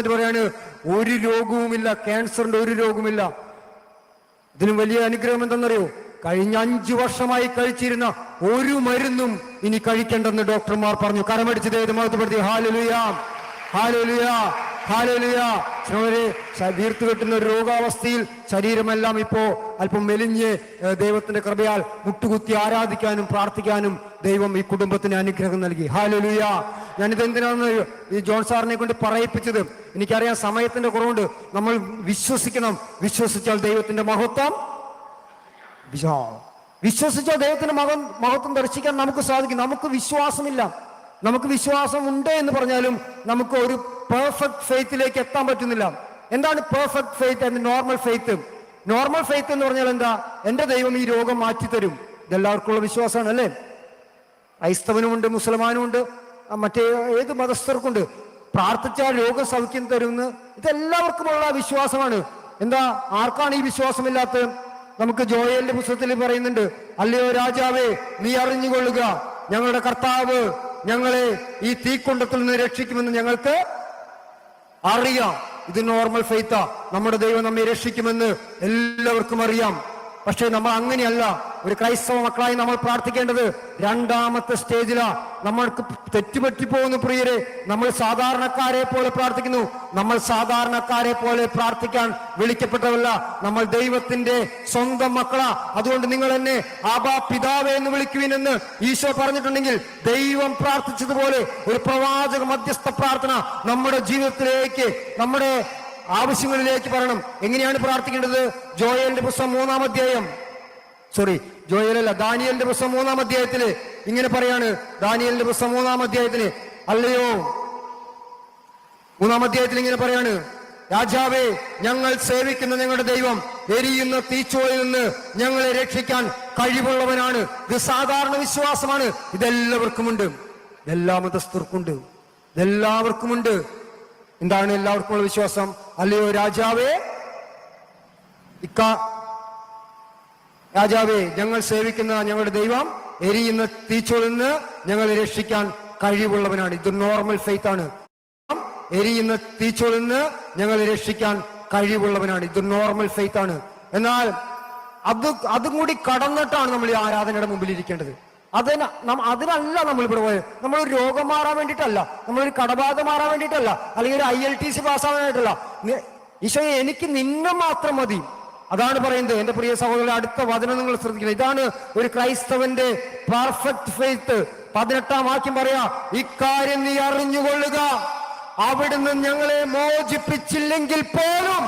വന്നിട്ട് പറയാണ് ഒരു രോഗവുമില്ല ക്യാൻസറിന്റെ ഒരു രോഗവുമില്ല. ഇതിനും വലിയ അനുഗ്രഹം എന്തെന്നറിയോ? കഴിഞ്ഞ അഞ്ചു വർഷമായി കഴിച്ചിരുന്ന ഒരു മരുന്നും ഇനി കഴിക്കേണ്ടെന്ന് ഡോക്ടർമാർ പറഞ്ഞു. കരമടിച്ച് ഏത് മഹത്വപ്പെടുത്തി? ഹാലലുയാം ഹാലലുയാ ഹാലലുയാ. കെട്ടുന്ന ഒരു രോഗാവസ്ഥയിൽ ശരീരമെല്ലാം ഇപ്പോ അല്പം മെലിഞ്ഞ് ദൈവത്തിന്റെ കൃപയാൽ മുട്ടുകുത്തി ആരാധിക്കാനും പ്രാർത്ഥിക്കാനും ദൈവം ഈ കുടുംബത്തിന് അനുഗ്രഹം നൽകി. ഹാലലുയ. ഞാനിത് എന്തിനാണെന്ന് ഈ ജോൺ സാറിനെ കൊണ്ട് പറയിപ്പിച്ചത്? എനിക്കറിയാം സമയത്തിന്റെ കുറവുണ്ട്. നമ്മൾ വിശ്വസിക്കണം. വിശ്വസിച്ചാൽ ദൈവത്തിന്റെ മഹത്വം. വിശ്വസിച്ചാൽ വിശ്വസിച്ച ദൈവത്തിന്റെ മകൻ മഹത്വം ദർശിക്കാൻ നമുക്ക് സാധിക്കും. നമുക്ക് വിശ്വാസമില്ല. നമുക്ക് വിശ്വാസം ഉണ്ട് എന്ന് പറഞ്ഞാലും നമുക്ക് ഒരു പെർഫെക്റ്റ് ഫെയ്ത്തിലേക്ക് എത്താൻ പറ്റുന്നില്ല. എന്താണ് പെർഫെക്റ്റ് ഫെയ്ത്ത് എന്ന് നോർമൽ ഫെയ്ത്ത് നോർമൽ ഫെയ്ത്ത് എന്ന് പറഞ്ഞാൽ എന്താ? എന്റെ ദൈവം ഈ രോഗം മാറ്റിത്തരും. ഇതെല്ലാവർക്കും ഉള്ള വിശ്വാസമാണ് അല്ലേ? ക്രൈസ്തവനുമുണ്ട് മുസൽമാനുമുണ്ട്. മറ്റേ ഏത് മതസ്ഥർക്കുണ്ട്? പ്രാർത്ഥിച്ചാൽ രോഗം സൗഖ്യം തരുമെന്ന് ഇതെല്ലാവർക്കുമുള്ള വിശ്വാസമാണ്. എന്താ? ആർക്കാണ് ഈ വിശ്വാസമില്ലാത്തത്? നമുക്ക് ജോയലിന്റെ പുസ്തകത്തിൽ പറയുന്നുണ്ട് അല്ലയോ രാജാവേ നീ അറിഞ്ഞുകൊള്ളുക. ഞങ്ങളുടെ കർത്താവ് ഞങ്ങളെ ഈ തീക്കുണ്ടത്തിൽ നിന്ന് രക്ഷിക്കുമെന്ന് ഞങ്ങൾക്ക് അറിയാം. ഇത് നോർമൽ ഫെയ്ത്താ നമ്മുടെ ദൈവം നമ്മെ രക്ഷിക്കുമെന്ന് എല്ലാവർക്കും അറിയാം. പക്ഷേ നമ്മൾ അങ്ങനെയല്ല. ഒരു ക്രൈസ്തവ മക്കളായി നമ്മൾ പ്രാർത്ഥിക്കേണ്ടത് രണ്ടാമത്തെ സ്റ്റേജിലാ. നമ്മൾക്ക് തെറ്റുപറ്റി പോകുന്നു പ്രിയരെ നമ്മൾ സാധാരണക്കാരെ പോലെ പ്രാർത്ഥിക്കുന്നു. നമ്മൾ സാധാരണക്കാരെ പോലെ പ്രാർത്ഥിക്കാൻ വിളിക്കപ്പെട്ടതല്ല നമ്മൾ ദൈവത്തിന്റെ സ്വന്തം മക്കളാ. അതുകൊണ്ട് നിങ്ങൾ എന്നെ ആബാ പിതാവേ എന്ന് വിളിക്കുവിനെന്ന് ഈശോ പറഞ്ഞിട്ടുണ്ടെങ്കിൽ ദൈവം പ്രാർത്ഥിച്ചതുപോലെ ഒരു പ്രവാചക മധ്യസ്ഥ പ്രാർത്ഥന നമ്മുടെ ജീവിതത്തിലേക്ക് നമ്മുടെ ആവശ്യങ്ങളിലേക്ക് പറയണം എങ്ങനെയാണ് പ്രാർത്ഥിക്കേണ്ടത്? ജോയലിന്റെ പുസ്തകം മൂന്നാം അധ്യായം. സോറി ജോയലല്ല ദാനിയലിന്റെ പുസ്തകം മൂന്നാം അധ്യായത്തിൽ ഇങ്ങനെ പറയാണ്. ദാനിയലിന്റെ പുസ്തകം മൂന്നാം അധ്യായത്തിൽ അല്ലയോ? മൂന്നാം അധ്യായത്തിൽ ഇങ്ങനെ പറയാണ്. രാജാവേ ഞങ്ങൾ സേവിക്കുന്ന ഞങ്ങളുടെ ദൈവം എരിയുന്ന തീച്ചോയിൽ നിന്ന് ഞങ്ങളെ രക്ഷിക്കാൻ കഴിവുള്ളവനാണ്. ഇത് സാധാരണ വിശ്വാസമാണ്. ഇതെല്ലാവർക്കുമുണ്ട്. എല്ലാ മതസ്ഥർക്കുണ്ട്. ഇതെല്ലാവർക്കുമുണ്ട്. എന്താണ് എല്ലാവർക്കുമുള്ള വിശ്വാസം? അല്ലയോ രാജാവേ? ഇക്ക. രാജാവേ ഞങ്ങൾ സേവിക്കുന്ന ഞങ്ങളുടെ ദൈവം എരിയുന്ന തീച്ചോയിൽ നിന്ന് ഞങ്ങളെ രക്ഷിക്കാൻ കഴിവുള്ളവനാണ്. ഇത് നോർമൽ ഫെയ്ത്ത് ആണ്. എരിയുന്ന തീച്ചോയിൽ നിന്ന് ഞങ്ങളെ രക്ഷിക്കാൻ കഴിവുള്ളവനാണ്. ഇത് നോർമൽ ഫെയ്ത്ത് ആണ്. എന്നാൽ അത് അതും കൂടി കടന്നിട്ടാണ് നമ്മൾ ഈ ആരാധനയുടെ മുമ്പിൽ ഇരിക്കേണ്ടത്. അതിന് അതിനല്ല നമ്മൾ ഇവിടെ പോയത്. നമ്മൾ ഒരു രോഗം മാറാൻ വേണ്ടിയിട്ടല്ല. നമ്മളൊരു കടബാധ മാറാൻ വേണ്ടിയിട്ടല്ല. അല്ലെങ്കിൽ ഒരു ഐ എൽ ടി സി പാസ്സാവാനായിട്ടല്ല ഈശോയെ എനിക്ക് നിന്നെ മാത്രം മതി. അതാണ് പറയുന്നത്. എന്റെ പ്രിയ സഹോദരൻ അടുത്ത വചനം നിങ്ങൾ ശ്രദ്ധിക്കണം. ഇതാണ് ഒരു ക്രൈസ്തവന്റെ പെർഫെക്റ്റ് ഫെയ്ത്ത് പതിനെട്ടാം വാക്യം പറയാ ഇക്കാര്യം നീ അറിഞ്ഞുകൊള്ളുക. അവിടുന്ന് ഞങ്ങളെ മോചിപ്പിച്ചില്ലെങ്കിൽ പോലും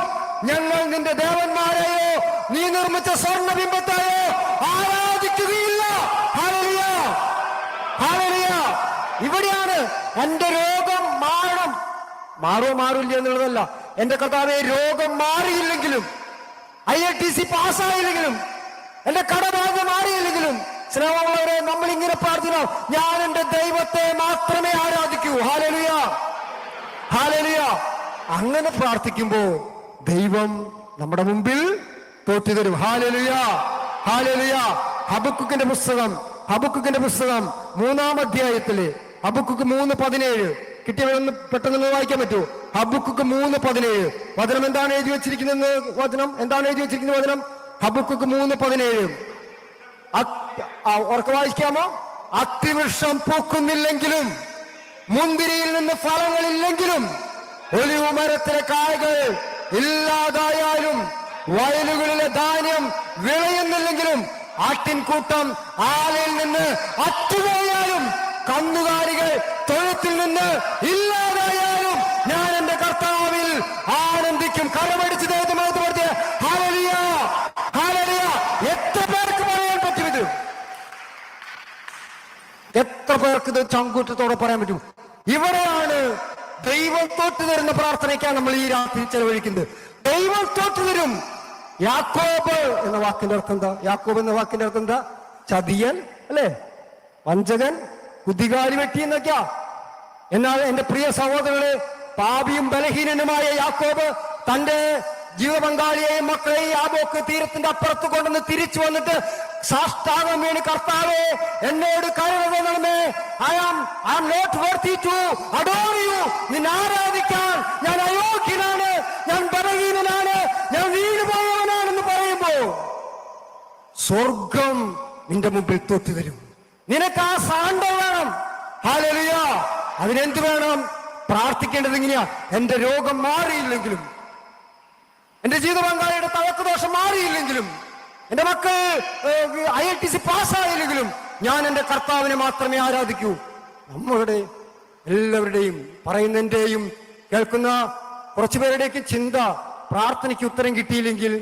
ഞങ്ങൾ നിന്റെ ദേവന്മാരെയോ നീ നിർമ്മിച്ച സ്വർണബിംബത്തെയോ ആരാധിക്കുകയില്ല. ഇവിടെയാണ് എന്റെ രോഗം മാറണം മാറോ മാറില്ല എന്നുള്ളതല്ല. എന്റെ കർത്താവെ രോഗം മാറിയില്ലെങ്കിലും ഐ എൽ ടി സി പാസ്സായില്ലെങ്കിലും എന്റെ കടബാധ മാറിയില്ലെങ്കിലും സ്നേഹമുള്ളവരെ നമ്മൾ ഇങ്ങനെ പ്രാർത്ഥിക്കണം. ഞാൻ എന്റെ ദൈവത്തെ മാത്രമേ ആരാധിക്കൂ. ഹാലലുയ ഹാലലുയ അങ്ങനെ പ്രാർത്ഥിക്കുമ്പോ ദൈവം നമ്മുടെ മുമ്പിൽ തോറ്റു തരും ഹാലലുയ ഹാലലുയ ഹബക്കുക്കിന്റെ പുസ്തകം ഹബക്കുക്കിന്റെ പുസ്തകം മൂന്നാം അധ്യായത്തിൽ ഹബക്കുക്ക് മൂന്ന് പതിനേഴ്. കിട്ടിയവരൊന്ന് പെട്ടെന്ന് വായിക്കാൻ പറ്റുമോ ഹബുക്കുക്ക് മൂന്ന് പതിനേഴ്. വചനം എന്താണ് എഴുതി വെച്ചിരിക്കുന്നത് വചനം? എന്താണ് എഴുതി വെച്ചിരിക്കുന്നത് വചനം? ഹബുക്കുക്ക് മൂന്ന് പതിനേഴ്. ഉറക്കെ വായിക്കാമോ? അത്തിവൃക്ഷം പൂക്കുന്നില്ലെങ്കിലും മുന്തിരിയിൽ നിന്ന് ഫലങ്ങളില്ലെങ്കിലും ഒലിവ് മരത്തിലെ കായകൾ ഇല്ലാതായാലും വയലുകളിലെ ധാന്യം വിളയുന്നില്ലെങ്കിലും ആട്ടിൻകൂട്ടം ആലയിൽ നിന്ന് അറ്റുപോയാലും കന്നുകാലികൾ തൊഴുത്തിൽ നിന്ന് ഇല്ലാതായാലും ഞാൻ എന്റെ കർത്താവിൽ ആനന്ദിക്കും. കരമടിച്ച് എത്ര പേർക്ക് ഇത്? എത്ര പേർക്ക് ഇത് ചങ്കൂറ്റത്തോടെ പറയാൻ പറ്റും? ഇവിടെയാണ് ദൈവം തൊട്ട് തരുന്ന പ്രാർത്ഥനയ്ക്കാണ് നമ്മൾ ഈ രാത്രി ചെലവഴിക്കുന്നത്. ദൈവം തൊട്ട് തരും. യാക്കോബ് എന്ന വാക്കിന്റെ അർത്ഥം എന്താ? യാക്കോബ് എന്ന വാക്കിന്റെ അർത്ഥം എന്താ? ചതിയൻ അല്ലേ? വഞ്ചകൻ കുതികാലി വെട്ടി എന്നൊക്കെയാ. എന്നാൽ എന്റെ പ്രിയ സഹോദരങ്ങളെ പാപിയും ബലഹീനനുമായ യാക്കോബ് തന്റെ ജീവിത പങ്കാളിയെയും മക്കളെയും ആ ബോക്ക് തീരത്തിന്റെ അപ്പുറത്ത് കൊണ്ടുവന്ന് തിരിച്ചു വന്നിട്ട് സാഷ്ടാകം വീണ് കർത്താവെ എന്നോട് കരുണ നടന്നേ I am I am not worthy to adore you നിന്നെ ആരാധിക്കാൻ ഞാൻ അയോഗ്യനാണ് ഞാൻ ബലഹീനനാണ് ഞാൻ വീണുപോയവനാണെന്ന് പറയുമ്പോൾ സ്വർഗം നിന്റെ മുമ്പിൽ തൊത്തു തരും നിനക്ക് ആ സാണ്ടം വേണം. ഹാലലിയ അതിനെന്ത് വേണം? പ്രാർത്ഥിക്കേണ്ടത് ഇങ്ങനെയാ. എന്റെ രോഗം മാറിയില്ലെങ്കിലും എന്റെ ജീവിത പങ്കാളിയുടെ തവക്ക് ദോഷം മാറിയില്ലെങ്കിലും എന്റെ മക്കൾ ഐ ഐ ടി സി പാസ്സായില്ലെങ്കിലും ഞാൻ എന്റെ കർത്താവിനെ മാത്രമേ ആരാധിക്കൂ. നമ്മളുടെ എല്ലാവരുടെയും പറയുന്നതിന്റെയും കേൾക്കുന്ന കുറച്ചുപേരുടെയൊക്കെ ചിന്ത പ്രാർത്ഥനയ്ക്ക് ഉത്തരം കിട്ടിയില്ലെങ്കിൽ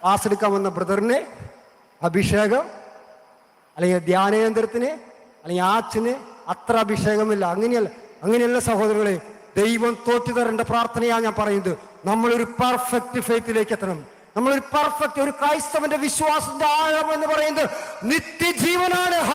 ക്ലാസ് വന്ന ബ്രദറിനെ അഭിഷേകം അല്ലെങ്കിൽ ധ്യാനേന്ദ്രത്തിന് അല്ലെങ്കിൽ ആച്ചിന് അത്ര അഭിഷേകമില്ല. അങ്ങനെയല്ല അങ്ങനെയല്ല സഹോദരങ്ങളെ ദൈവം തോറ്റു തരേണ്ട പ്രാർത്ഥനയാണ് ഞാൻ പറയുന്നത്. നമ്മളൊരു പെർഫെക്റ്റ് ഫെയ്ത്തിലേക്ക് എത്തണം. നമ്മളൊരു പെർഫെക്റ്റ് ഒരു ക്രൈസ്തവന്റെ വിശ്വാസത്തിന്റെ ആഴം എന്ന് പറയുന്നത് നിത്യജീവനാണ്.